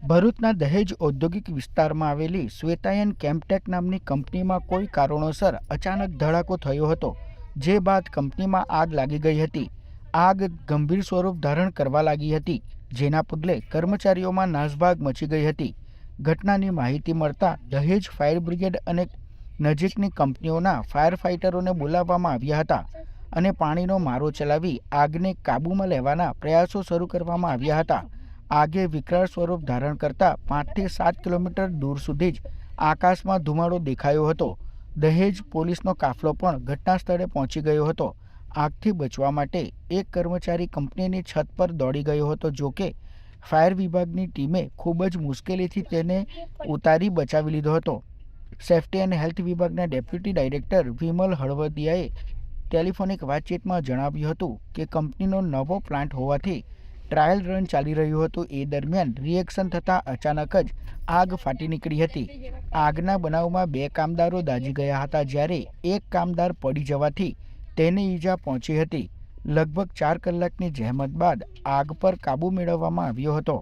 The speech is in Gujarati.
ભરૂચના દહેજ ઔદ્યોગિક વિસ્તારમાં આવેલી શ્વેતાયન કેમ્પટેક નામની કંપનીમાં કોઈ કારણોસર અચાનક ધડાકો થયો હતો, જે બાદ કંપનીમાં આગ લાગી ગઈ હતી. આગ ગંભીર સ્વરૂપ ધારણ કરવા લાગી હતી, જેના પગલે કર્મચારીઓમાં નાસભાગ મચી ગઈ હતી. ઘટનાની માહિતી મળતા દહેજ ફાયર બ્રિગેડ અને નજીકની કંપનીઓના ફાયર ફાઇટરોને બોલાવવામાં આવ્યા હતા અને પાણીનો મારો ચલાવી આગને કાબૂમાં લેવાના પ્રયાસો શરૂ કરવામાં આવ્યા હતા. આગે વિકરાળ સ્વરૂપ ધારણ કરતા પાંચથી સાત કિલોમીટર દૂર સુધી જ આકાશમાં ધુમાડો દેખાયો હતો. દહેજ પોલીસનો કાફલો પણ ઘટના સ્થળે પહોંચી ગયો હતો. આગથી બચવા માટે એક કર્મચારી કંપનીની છત પર દોડી ગયો હતો જો કે ફાયર વિભાગની ટીમે ખૂબ જ મુશ્કેલીથી તેને ઉતારી બચાવી લીધો હતો. સેફ્ટી અને હેલ્થ વિભાગના ડેપ્યુટી ડાયરેક્ટર વિમલ હળવદિયાએ ટેલિફોનિક વાતચીતમાં જણાવ્યું હતું કે કંપનીનો નવો પ્લાન્ટ હોવાથી ટ્રાયલ રન ચાલી રહ્યું હતું. એ દરમિયાન રિએક્શન થતાં અચાનક જ આગ ફાટી નીકળી હતી. આગના બનાવમાં બે કામદારો દાઝી ગયા હતા જ્યારે એક કામદાર પડી જવાથી તેને ઈજા પહોંચી હતી. લગભગ ચાર કલાકની જહેમત બાદ આગ પર કાબૂ મેળવવામાં આવ્યો હતો.